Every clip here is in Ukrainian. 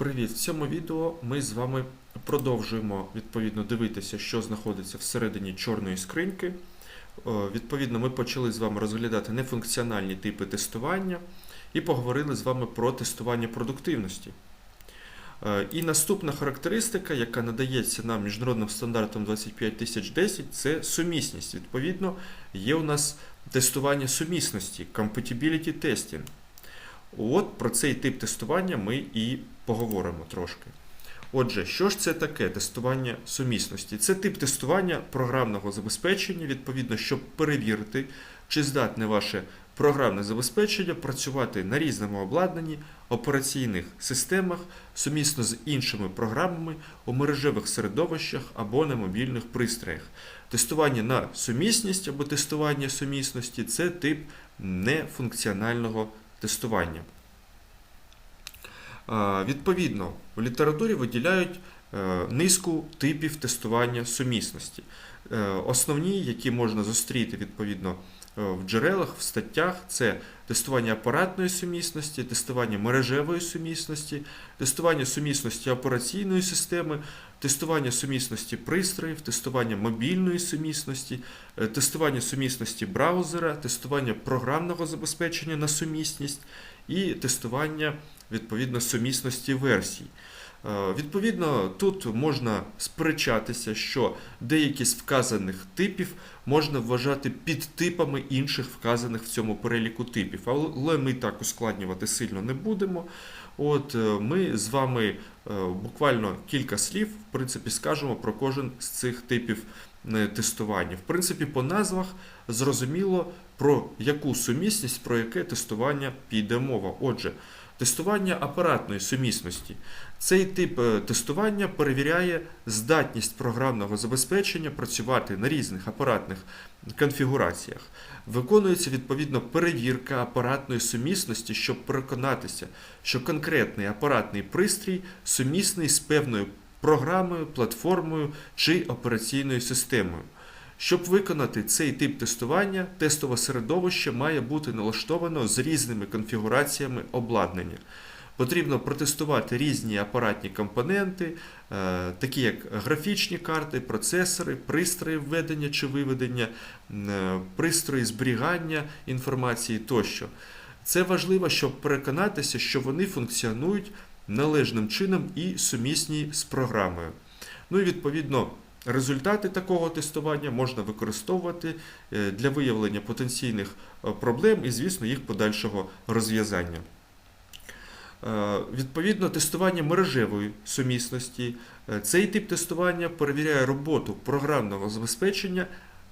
Привіт! В цьому відео ми з вами продовжуємо відповідно дивитися, що знаходиться всередині чорної скриньки. Е, Відповідно, ми почали з вами розглядати нефункціональні типи тестування і поговорили з вами про тестування продуктивності. Е, І наступна характеристика, яка надається нам міжнародним стандартом 25010, це сумісність. Відповідно, є у нас тестування сумісності, compatibility testing. От про цей тип тестування ми і поговоримо трошки. Отже, що ж це таке тестування сумісності? Це тип тестування програмного забезпечення, відповідно, щоб перевірити, чи здатне ваше програмне забезпечення працювати на різному обладнанні, операційних системах, сумісно з іншими програмами у мережевих середовищах або на мобільних пристроях. Тестування на сумісність або тестування сумісності це тип нефункціонального тестування. Відповідно, в літературі виділяють е, низку типів тестування сумісності. Е, Основні, які можна зустріти відповідно е, в джерелах, в статтях, це тестування апаратної сумісності, тестування мережевої сумісності, тестування сумісності операційної системи, тестування сумісності пристроїв, тестування мобільної сумісності, тестування сумісності браузера, тестування програмного забезпечення на сумісність і тестування відповідно сумісності версій. Е, Відповідно, тут можна сперечатися, що деякі з вказаних типів можна вважати підтипами інших вказаних в цьому переліку типів. Але ми так ускладнювати сильно не будемо. От е, ми з вами е, буквально кілька слів, в принципі, скажемо про кожен з цих типів тестування. В принципі, по назвах зрозуміло про яку сумісність, про яке тестування піде мова. Отже, тестування апаратної сумісності. Цей тип е, тестування перевіряє здатність програмного забезпечення працювати на різних апаратних конфігураціях. Виконується відповідно перевірка апаратної сумісності, щоб переконатися, що конкретний апаратний пристрій сумісний з певною програмою, платформою чи операційною системою. Щоб виконати цей тип тестування, тестове середовище має бути налаштовано з різними конфігураціями обладнання. Потрібно протестувати різні апаратні компоненти, е, такі як графічні карти, процесори, пристрої введення чи виведення, е, пристрої зберігання інформації тощо. Це важливо, щоб переконатися, що вони функціонують належним чином і сумісні з програмою. Ну і відповідно. Результати такого тестування можна використовувати е, для виявлення потенційних е, проблем і, звісно, їх подальшого розв'язання. Е, Відповідно, тестування мережевої сумісності. Цей тип тестування перевіряє роботу програмного забезпечення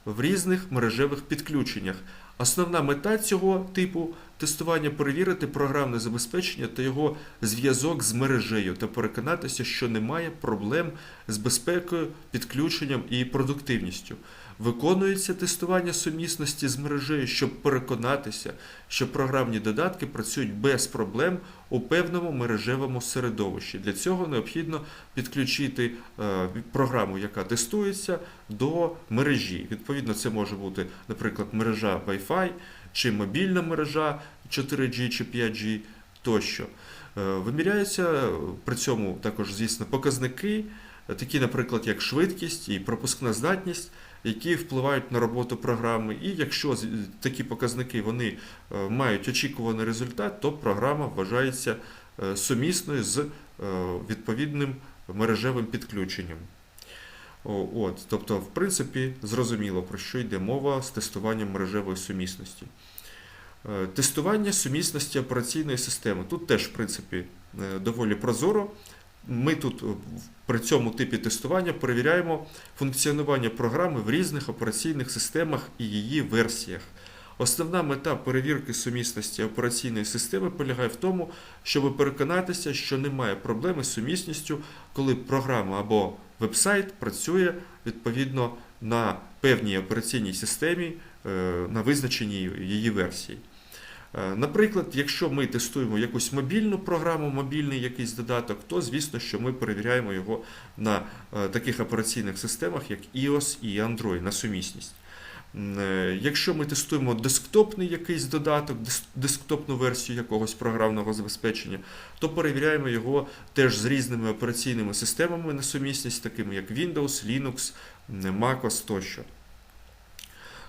в різних мережевих підключеннях. Основна мета цього типу тестування перевірити програмне забезпечення та його зв'язок з мережею та переконатися, що немає проблем з безпекою, підключенням і продуктивністю. Виконується тестування сумісності з мережею, щоб переконатися, що програмні додатки працюють без проблем у певному мережевому середовищі. Для цього необхідно підключити е, програму, яка тестується, до мережі. Відповідно, це може бути, наприклад, мережа Wi-Fi чи мобільна мережа 4G чи 5G тощо. Е, Виміряються при цьому також, звісно, показники, е, такі, наприклад, як швидкість і пропускна здатність, які впливають на роботу програми. І якщо такі показники вони е, мають очікуваний результат, то програма вважається е, сумісною з е, відповідним мережевим підключенням. От, тобто, в принципі, зрозуміло, про що йде мова з тестуванням мережевої сумісності. Е, Тестування сумісності операційної системи. Тут теж, в принципі, е, доволі прозоро. Ми тут е, при цьому типі тестування перевіряємо функціонування програми в різних операційних системах і її версіях. Основна мета перевірки сумісності операційної системи полягає в тому, щоб переконатися, що немає проблеми з сумісністю, коли програма або веб-сайт працює відповідно на певній операційній системі, е, на визначеній її версії. Е, Наприклад, якщо ми тестуємо якусь мобільну програму, мобільний якийсь додаток, то звісно, що ми перевіряємо його на е, таких операційних системах, як iOS і Android, на сумісність. Е, Якщо ми тестуємо десктопний якийсь додаток, десктопну версію якогось програмного забезпечення, то перевіряємо його теж з різними операційними системами на сумісність, такими як Windows, Linux, MacOS тощо.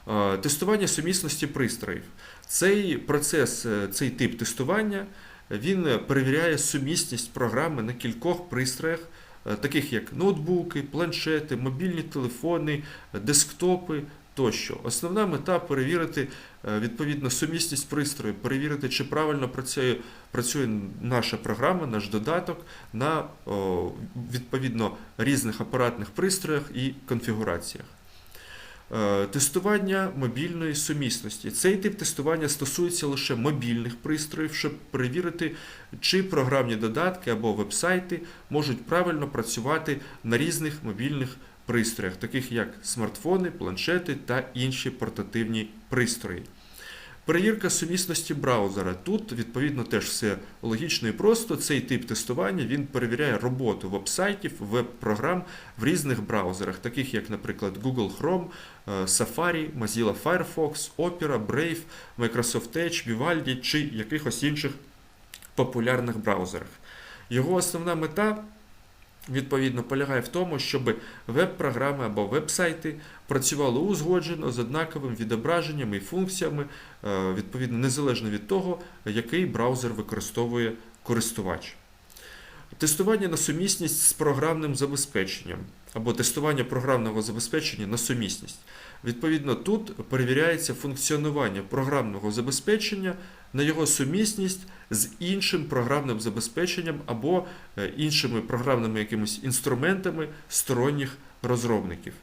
Е, Тестування сумісності пристроїв. Цей процес, е, цей тип тестування, він е, перевіряє сумісність програми на кількох пристроях, е, таких як ноутбуки, планшети, мобільні телефони, е, десктопи тощо. Основна мета перевірити е, відповідно сумісність пристрою, перевірити, чи правильно працює, працює наша програма, наш додаток на відповідно різних апаратних пристроях і конфігураціях. Е, Тестування мобільної сумісності. Цей тип тестування стосується лише мобільних пристроїв, щоб перевірити, чи програмні додатки або вебсайти можуть правильно працювати на різних мобільних пристроях, таких як смартфони, планшети та інші портативні пристрої. Перевірка сумісності браузера. Тут, відповідно, теж все логічно і просто. Цей тип тестування він перевіряє роботу веб-сайтів, веб-програм в різних браузерах, таких як, наприклад, Google Chrome, е, Safari, Mozilla Firefox, Opera, Brave, Microsoft Edge, Vivaldi чи якихось інших популярних браузерах. Його основна мета відповідно полягає в тому, щоб веб-програми або веб-сайти працювали узгоджено з однаковим відображенням і функціями, е, відповідно незалежно від того, який браузер використовує користувач. Тестування на сумісність з програмним забезпеченням або тестування програмного забезпечення на сумісність. Відповідно, тут перевіряється функціонування програмного забезпечення на його сумісність з іншим програмним забезпеченням або е, іншими програмними якимись інструментами сторонніх розробників.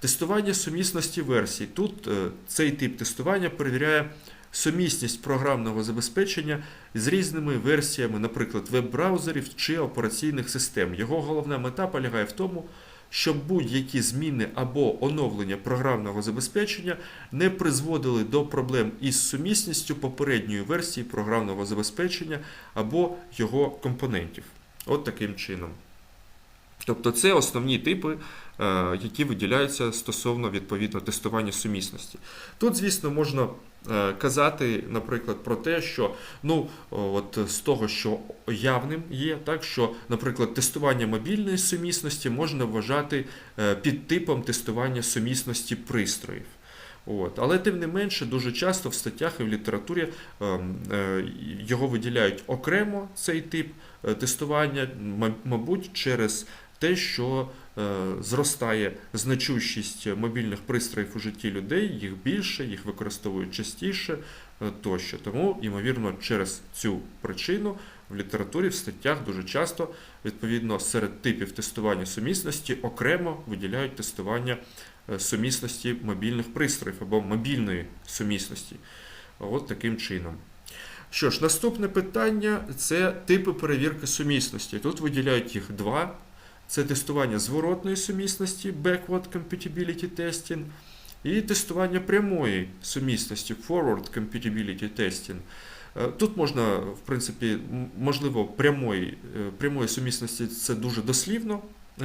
Тестування сумісності версій. Тут е, цей тип тестування перевіряє сумісність програмного забезпечення з різними версіями, наприклад, веб-браузерів чи операційних систем. Його головна мета полягає в тому, щоб будь-які зміни або оновлення програмного забезпечення не призводили до проблем із сумісністю попередньої версії програмного забезпечення або його компонентів. От таким чином. Тобто це основні типи, е, які виділяються стосовно відповідно тестування сумісності. Тут, звісно, можна е, казати, наприклад, про те, що ну, от з того, що явним є, так що, наприклад, тестування мобільної сумісності можна вважати е, під типом тестування сумісності пристроїв. От. Але тим не менше, дуже часто в статтях і в літературі ем, його виділяють окремо цей тип тестування, мабуть, через те, що е, зростає значущість мобільних пристроїв у житті людей, їх більше, їх використовують частіше е, тощо. Тому, ймовірно, через цю причину в літературі, в статтях дуже часто, відповідно, серед типів тестування сумісності окремо виділяють тестування е, сумісності мобільних пристроїв або мобільної сумісності. От таким чином. Що ж, наступне питання це типи перевірки сумісності. Тут виділяють їх два. Це тестування зворотної сумісності, backward compatibility testing, і тестування прямої сумісності, forward compatibility testing. Е, Тут можна, в принципі, можливо, прямої, е, прямої сумісності це дуже дослівно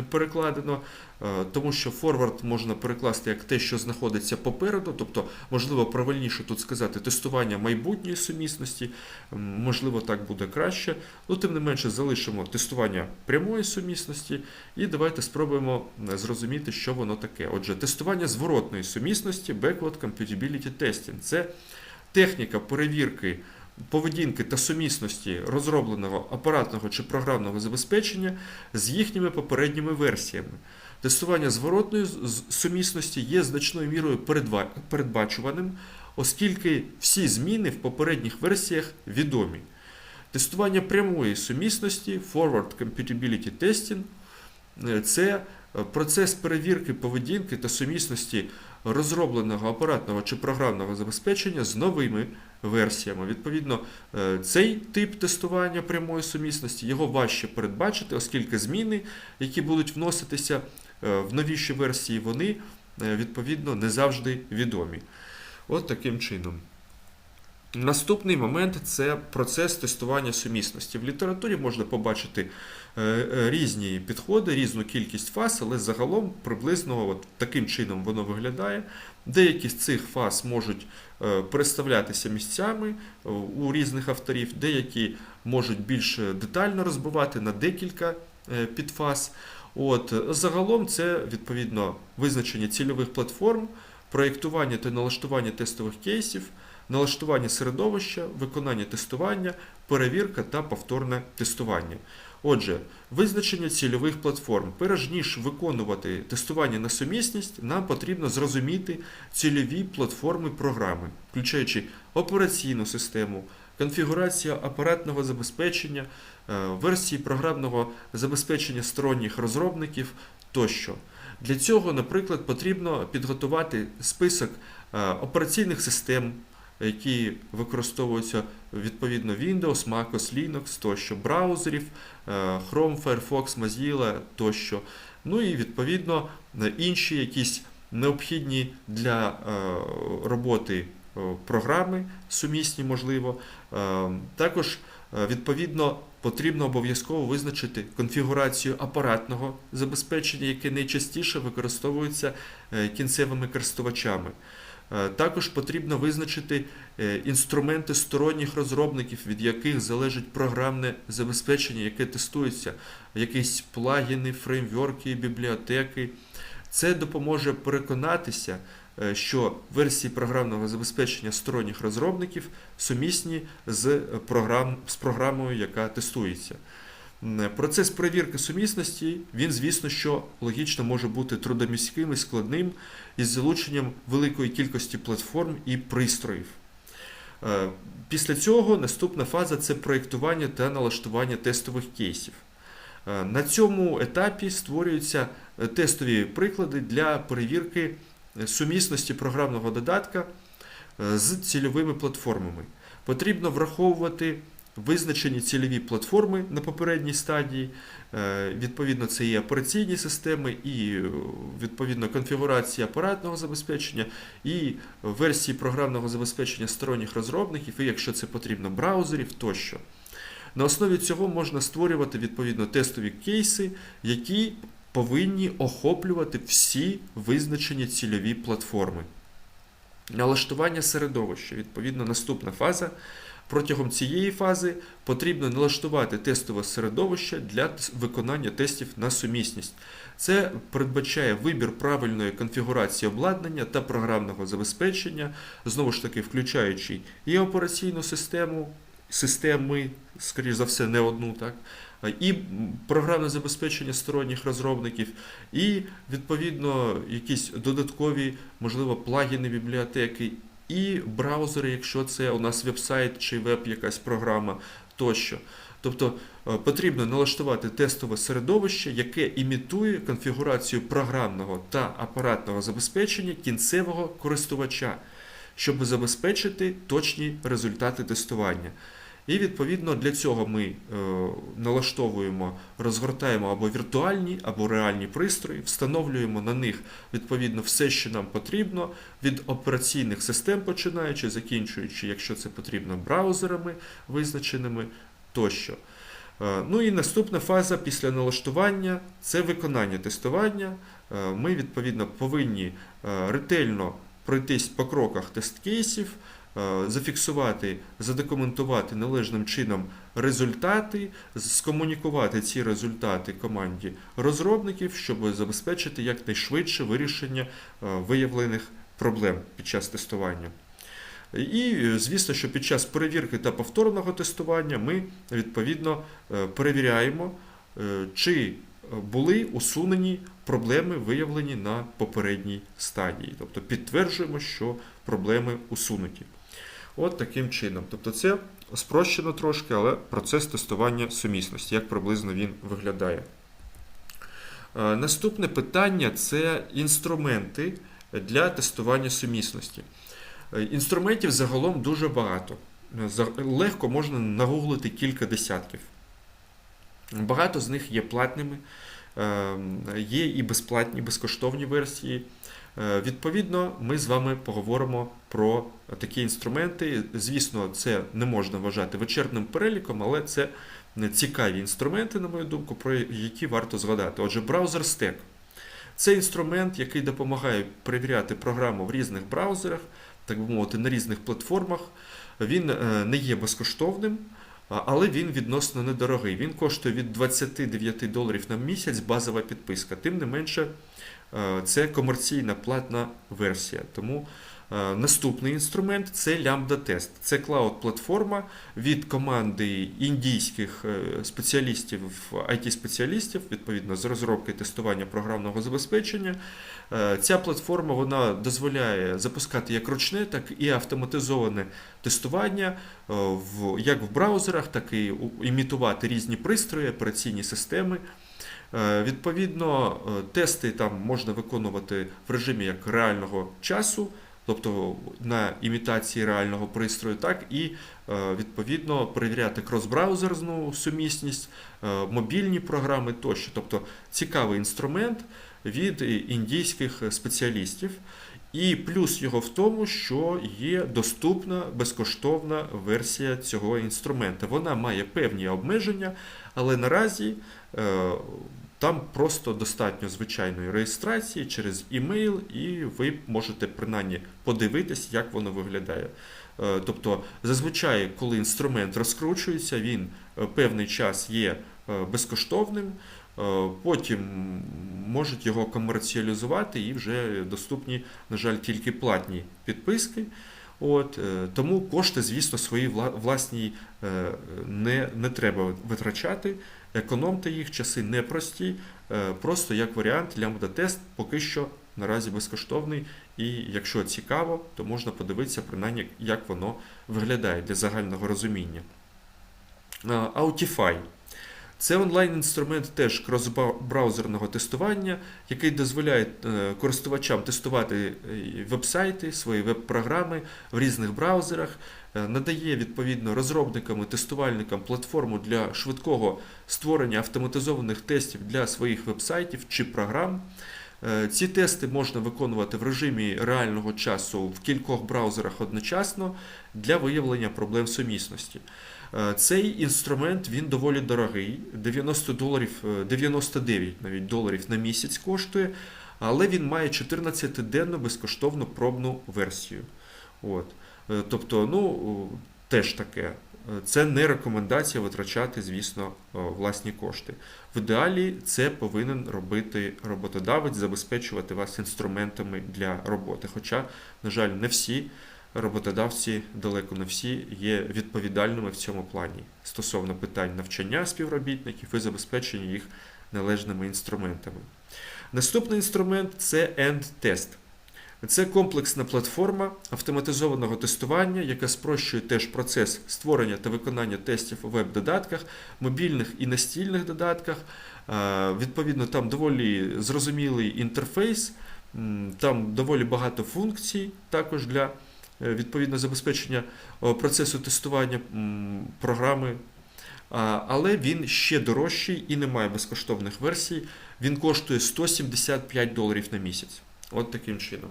перекладено, е, тому що forward можна перекласти як те, що знаходиться попереду, тобто, можливо, правильніше тут сказати тестування майбутньої сумісності, можливо, так буде краще. Ну, тим не менше, залишимо тестування прямої сумісності і давайте спробуємо е, зрозуміти, що воно таке. Отже, тестування зворотної сумісності, backward compatibility testing – це техніка перевірки поведінки та сумісності розробленого апаратного чи програмного забезпечення з їхніми попередніми версіями. Тестування зворотної сумісності є значною мірою передбачуваним, оскільки всі зміни в попередніх версіях відомі. Тестування прямої сумісності Forward Compatibility Testing е, це е, процес перевірки поведінки та сумісності розробленого апаратного чи програмного забезпечення з новими версіями. Відповідно, е, цей тип тестування прямої сумісності його важче передбачити, оскільки зміни, які будуть вноситися е, в новіші версії, вони е, відповідно не завжди відомі. От таким чином. Наступний момент це процес тестування сумісності. В літературі можна побачити різні підходи, різну кількість фаз, але загалом приблизно от таким чином воно виглядає. Деякі з цих фаз можуть е, переставлятися місцями е, у різних авторів, деякі можуть більш детально розбивати на декілька е, підфаз. От, загалом це відповідно визначення цільових платформ, проєктування та налаштування тестових кейсів, налаштування середовища, виконання тестування, перевірка та повторне тестування. Отже, визначення цільових платформ. Перш ніж виконувати тестування на сумісність, нам потрібно зрозуміти цільові платформи програми, включаючи операційну систему, конфігурація апаратного забезпечення, е, версії програмного забезпечення сторонніх розробників тощо. Для цього, наприклад, потрібно підготувати список е, операційних систем, які використовуються відповідно Windows, Mac OS, Linux тощо, браузерів, е, Chrome, Firefox, Mozilla тощо. Ну і відповідно е, інші якісь необхідні для е, роботи програми, сумісні, можливо. Також відповідно потрібно обов'язково визначити конфігурацію апаратного забезпечення, яке найчастіше використовується кінцевими користувачами. Е, Також потрібно визначити е, інструменти сторонніх розробників, від яких залежить програмне забезпечення, яке тестується, якісь плагіни, фреймворки, бібліотеки. Це допоможе переконатися, е, що версії програмного забезпечення сторонніх розробників сумісні з, програм, з програмою, яка тестується. М, Процес перевірки сумісності, він, звісно, що логічно може бути трудоміським і складним із залученням великої кількості платформ і пристроїв. Е, Після цього наступна фаза це проєктування та налаштування тестових кейсів. Е, На цьому етапі створюються е, тестові приклади для перевірки е, сумісності програмного додатка е, з цільовими платформами. Потрібно враховувати визначені цільові платформи на попередній стадії. Е, Відповідно, це і операційні системи, і е, відповідно конфігурація апаратного забезпечення, і версії програмного забезпечення сторонніх розробників, і якщо це потрібно, браузерів тощо. На основі цього можна створювати відповідно тестові кейси, які повинні охоплювати всі визначені цільові платформи. Налаштування середовища, відповідно, наступна фаза. Протягом цієї фази потрібно налаштувати тестове середовище для виконання тестів на сумісність. Це передбачає вибір правильної конфігурації обладнання та програмного забезпечення, знову ж таки, включаючи і операційну систему, системи, скоріш за все, не одну, так, і програмне забезпечення сторонніх розробників, і відповідно якісь додаткові, можливо, плагіни бібліотеки, і браузери, якщо це у нас веб-сайт чи веб якась програма тощо. Тобто е, потрібно налаштувати тестове середовище, яке імітує конфігурацію програмного та апаратного забезпечення кінцевого користувача, щоб забезпечити точні результати тестування. І відповідно для цього ми е, налаштовуємо, розгортаємо або віртуальні, або реальні пристрої, встановлюємо на них відповідно все, що нам потрібно, від операційних систем починаючи, закінчуючи, якщо це потрібно, браузерами визначеними тощо. Е, Ну і наступна фаза після налаштування це виконання тестування. Е, Ми відповідно повинні ретельно пройтись по кроках тест-кейсів, зафіксувати, задокументувати належним чином результати, скомунікувати ці результати команді розробників, щоб забезпечити якнайшвидше вирішення е, виявлених проблем під час тестування. І, е, звісно, що під час перевірки та повторного тестування ми відповідно е, перевіряємо, е, чи були усунені проблеми, виявлені на попередній стадії. Тобто підтверджуємо, що проблеми усунуті. От таким чином. Тобто це спрощено трошки, але процес тестування сумісності, як приблизно він виглядає. Е, Наступне питання це інструменти для тестування сумісності. Е, Інструментів загалом дуже багато. Е, Легко можна нагуглити кілька десятків. Багато з них є платними, е, є і безплатні, безкоштовні версії. Е, Відповідно, ми з вами поговоримо про такі інструменти. Звісно, це не можна вважати вичерпним переліком, але це цікаві інструменти, на мою думку, про які варто згадати. Отже, браузер Stack. Це інструмент, який допомагає перевіряти програму в різних браузерах, так би мовити, на різних платформах. Він е, не є безкоштовним, але він відносно недорогий. Він коштує від 29 доларів на місяць базова підписка. Тим не менше, е, це комерційна платна версія. Тому наступний інструмент це Test. Це клауд-платформа від команди індійських е, спеціалістів, IT-спеціалістів, відповідно з розробки тестування програмного забезпечення. Е, Ця платформа вона дозволяє запускати як ручне, так і автоматизоване тестування е, в, як в браузерах, так і імітувати різні пристрої, операційні системи. Е, Відповідно, е, тести там можна виконувати в режимі як реального часу, тобто на імітації реального пристрою, так і е, відповідно перевіряти крос-браузерну сумісність, е, мобільні програми тощо. Тобто цікавий інструмент від індійських спеціалістів. І плюс його в тому, що є доступна безкоштовна версія цього інструмента. Вона має певні обмеження, але наразі е, там просто достатньо звичайної реєстрації через імейл, і ви можете принаймні подивитись, як воно виглядає. Е, Тобто, зазвичай, коли інструмент розкручується, він е, певний час є е, безкоштовним. Потім можуть його комерціалізувати і вже доступні, на жаль, тільки платні підписки. От, тому кошти, звісно, свої власні не, не треба витрачати. Економте їх, часи непрості. Е, Просто як варіант Lambda тест поки що наразі безкоштовний. І якщо цікаво, то можна подивитися принаймні, як воно виглядає для загального розуміння. Е, Autify. Це онлайн-інструмент теж кросбраузерного тестування, який дозволяє е, користувачам тестувати веб-сайти, свої веб-програми в різних браузерах, надає відповідно розробникам і тестувальникам платформу для швидкого створення автоматизованих тестів для своїх веб-сайтів чи програм. Е, Ці тести можна виконувати в режимі реального часу в кількох браузерах одночасно для виявлення проблем сумісності. Е, Цей інструмент він доволі дорогий, 90 доларів, е, 99 навіть доларів на місяць коштує, але він має 14-денну безкоштовну пробну версію. От. Е, Тобто, ну, теж таке. Е, Це не рекомендація витрачати, звісно, власні кошти. В ідеалі це повинен робити роботодавець, забезпечувати вас інструментами для роботи. Хоча, на жаль, не всі роботодавці, далеко не всі, є відповідальними в цьому плані стосовно питань навчання співробітників і забезпечення їх належними інструментами. Наступний інструмент це EndTest. Це комплексна платформа автоматизованого тестування, яка спрощує теж процес створення та виконання тестів у веб-додатках, мобільних і настільних додатках. Відповідно, там доволі зрозумілий інтерфейс, там доволі багато функцій також для е, відповідно забезпечення процесу тестування програми. Але він ще дорожчий і не має безкоштовних версій. Він коштує 175 доларів на місяць. От таким чином.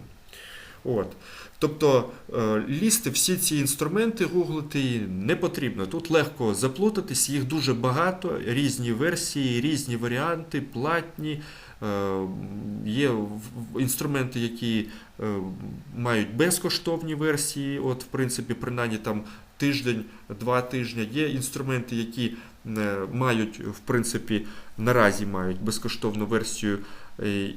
От. Тобто е, лізти всі ці інструменти гуглити не потрібно. Тут легко заплутатись, їх дуже багато, різні версії, різні варіанти, платні. Е, Є інструменти, які е, мають безкоштовні версії, от, в принципі, принаймні там тиждень, два тижні. Є інструменти, які мають, в принципі, наразі мають безкоштовну версію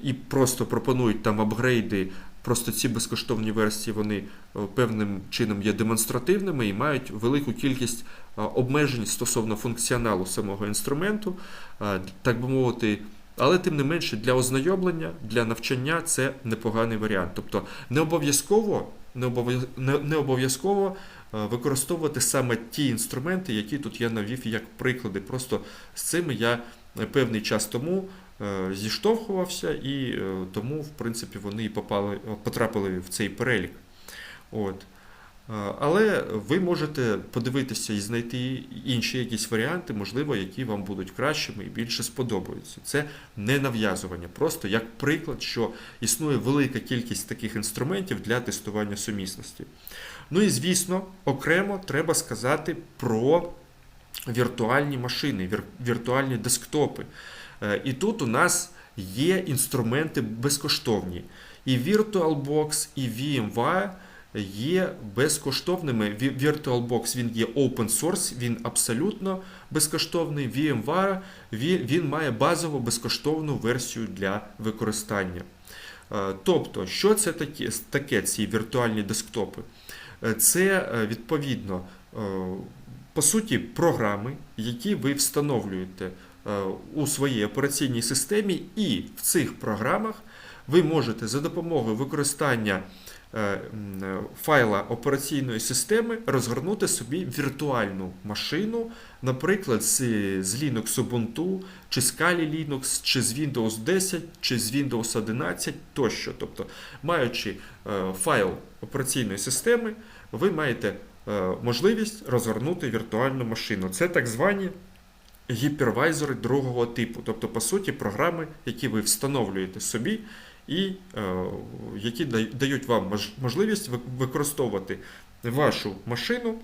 і просто пропонують там апгрейди. Просто ці безкоштовні версії вони е, певним чином є демонстративними і мають велику кількість е, обмежень стосовно функціоналу самого інструменту, е, так би мовити. Але тим не менше для ознайомлення, для навчання це непоганий варіант. Тобто не обов'язково, не обов'яз- не- не обов'язково використовувати саме ті інструменти, які тут я навів як приклади. Просто з цими я певний час тому зіштовхувався, і е, тому, в принципі, вони попали, потрапили в цей перелік. От. Е, Але ви можете подивитися і знайти інші якісь варіанти, можливо, які вам будуть кращими і більше сподобаються. Це не нав'язування, просто як приклад, що існує велика кількість таких інструментів для тестування сумісності. Ну і звісно, окремо треба сказати про віртуальні машини, віртуальні десктопи. Е, І тут у нас є інструменти безкоштовні. І VirtualBox, і VMware є безкоштовними. VirtualBox він є open source, він абсолютно безкоштовний. VMware він, він має базову безкоштовну версію для використання. Е, Тобто, що це таке, таке ці віртуальні десктопи? Е, Це відповідно, по суті, програми, які ви встановлюєте у своїй операційній системі, і в цих програмах ви можете за допомогою використання е, е, файла операційної системи розгорнути собі віртуальну машину, наприклад, з, Linux Ubuntu, чи з Kali Linux, чи з Windows 10, чи з Windows 11 тощо. Тобто, маючи е, файл операційної системи, ви маєте е, можливість розгорнути віртуальну машину. Це так звані гіпервайзери другого типу, тобто, по суті, програми, які ви встановлюєте собі і е, які дають вам можливість використовувати вашу машину,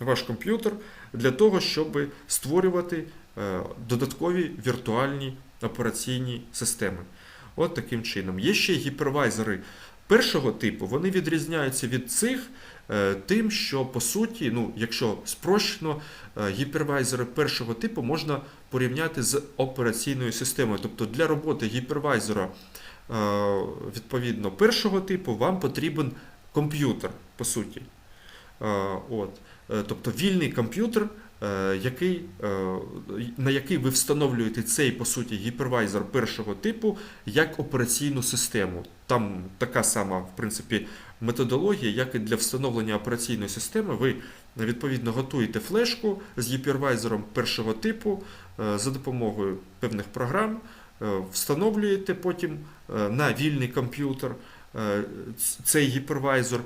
ваш комп'ютер для того, щоб створювати е, додаткові віртуальні операційні системи. От таким чином. Є ще гіпервайзери першого типу, вони відрізняються від цих тим, що по суті, ну, якщо спрощено, е, гіпервайзери першого типу можна порівняти з операційною системою. Тобто для роботи гіпервайзера е, відповідно першого типу вам потрібен комп'ютер, по суті. Е, От. Е, Тобто вільний комп'ютер, е, який, е, на який ви встановлюєте цей, по суті, гіпервайзер першого типу як операційну систему. Там така сама, в принципі, методологія, як і для встановлення операційної системи. Ви відповідно готуєте флешку з гіпервайзером першого типу е, за допомогою певних програм, е, встановлюєте потім е, на вільний комп'ютер е, цей гіпервайзер.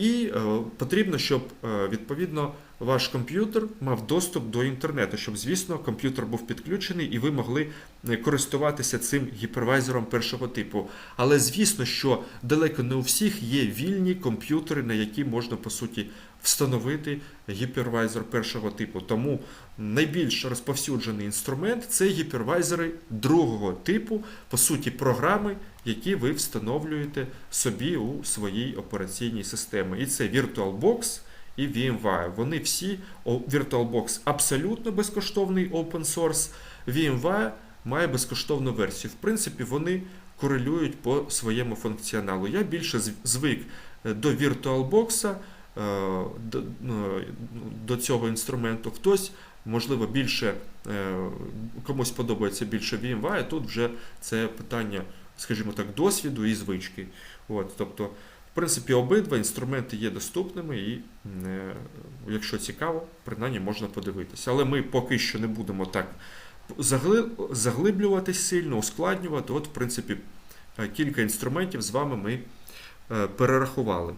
І е, потрібно, щоб е, відповідно ваш комп'ютер мав доступ до інтернету, щоб, звісно, комп'ютер був підключений і ви могли е, користуватися цим гіпервайзером першого типу. Але звісно, що далеко не у всіх є вільні комп'ютери, на які можна по суті встановити гіпервайзер першого типу. Тому найбільш розповсюджений інструмент це гіпервайзери другого типу, по суті, програми, які ви встановлюєте собі у своїй операційній системі. І це VirtualBox і VMware. Вони всі, VirtualBox абсолютно безкоштовний open source, VMware має безкоштовну версію. В принципі, вони корелюють по своєму функціоналу. Я більше звик е, до VirtualBox, до, ну, цього інструменту. Хтось, можливо, більше е, комусь подобається більше VMware, тут вже це питання, скажімо так, досвіду і звички. От, тобто, в принципі, обидва інструменти є доступними, і е, якщо цікаво, принаймні можна подивитися. Але ми поки що не будемо так загли- заглиблюватись сильно, ускладнювати. От, в принципі, е, кілька інструментів з вами ми е, перерахували.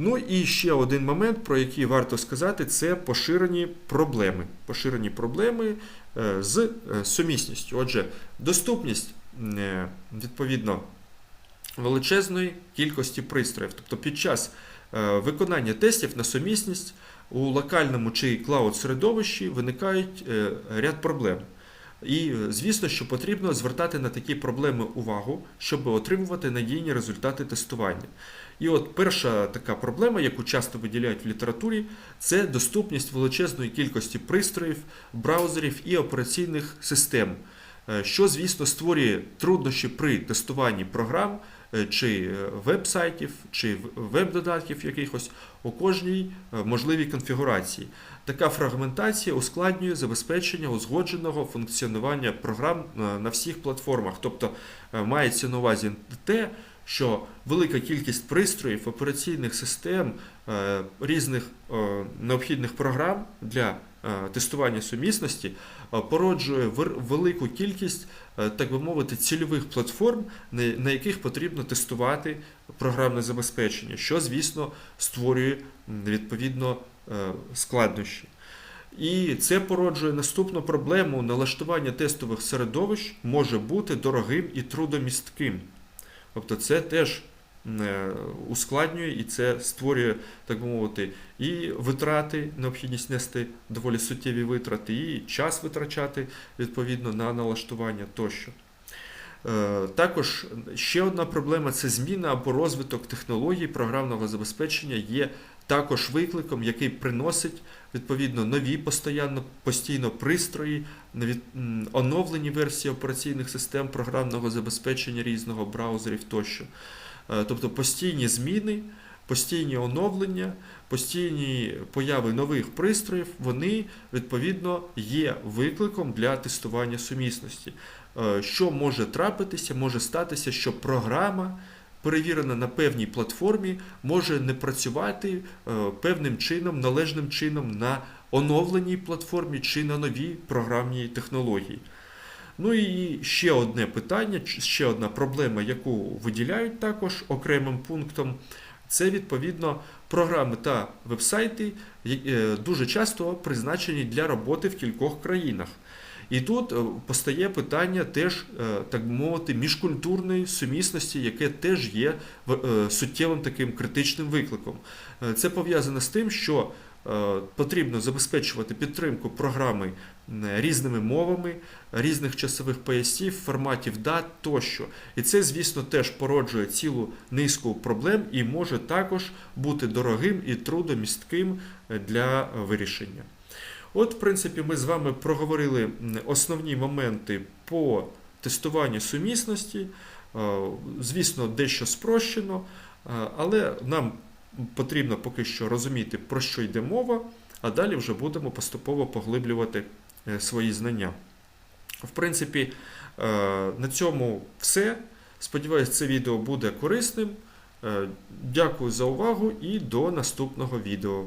Ну і ще один момент, про який варто сказати, це поширені проблеми. Поширені проблеми е, з е, сумісністю. Отже, доступність е, відповідно величезної кількості пристроїв. Тобто під час виконання тестів на сумісність у локальному чи клауд середовищі виникають ряд проблем. І е, звісно, що потрібно звертати на такі проблеми увагу, щоб отримувати надійні результати тестування. І от перша така проблема, яку часто виділяють в літературі, це доступність величезної кількості пристроїв, браузерів і операційних систем, е, що, звісно, створює труднощі при тестуванні програм е, чи веб-сайтів, чи веб-додатків якихось у кожній можливій конфігурації. Така фрагментація ускладнює забезпечення узгодженого функціонування програм е, на всіх платформах. Тобто е, мається на увазі те, що велика кількість пристроїв, операційних систем, е, різних необхідних програм для тестування сумісності породжує велику кількість, так би мовити, цільових платформ, на- яких потрібно тестувати програмне забезпечення, що, звісно, створює відповідно складнощі. І це породжує наступну проблему: налаштування тестових середовищ може бути дорогим і трудомістким. Тобто це теж е, ускладнює і це створює, так би мовити, і витрати, необхідність нести доволі суттєві витрати, і час витрачати відповідно на налаштування тощо. Е, Також ще одна проблема це зміна або розвиток технологій програмного забезпечення є також викликом, який приносить відповідно нові постійно, постійно пристрої, оновлені версії операційних систем програмного забезпечення різного браузерів тощо. Е, Тобто постійні зміни, постійні оновлення, постійні появи нових пристроїв, вони відповідно є викликом для тестування сумісності. Е, Що може трапитися? Може статися, що програма, перевірена на певній платформі, може не працювати е, певним чином, належним чином на оновленій платформі чи на новій програмній технології. Ну і ще одне питання, ще одна проблема, яку виділяють також окремим пунктом, це відповідно програми та вебсайти е, дуже часто призначені для роботи в кількох країнах. І тут е, постає питання теж, е, так би мовити, міжкультурної сумісності, яке теж є е, суттєвим таким критичним викликом. Це пов'язано з тим, що потрібно забезпечувати підтримку програми різними мовами, різних часових поясів, форматів дат тощо. І це, звісно, теж породжує цілу низку проблем і може також бути дорогим і трудомістким для вирішення. От, в принципі, ми з вами проговорили основні моменти по тестуванню сумісності. Звісно, дещо спрощено, але нам потрібно поки що розуміти, про що йде мова, а далі вже будемо поступово поглиблювати е, свої знання. В принципі, на цьому все. Сподіваюсь, це відео буде корисним. Е, Дякую за увагу і до наступного відео.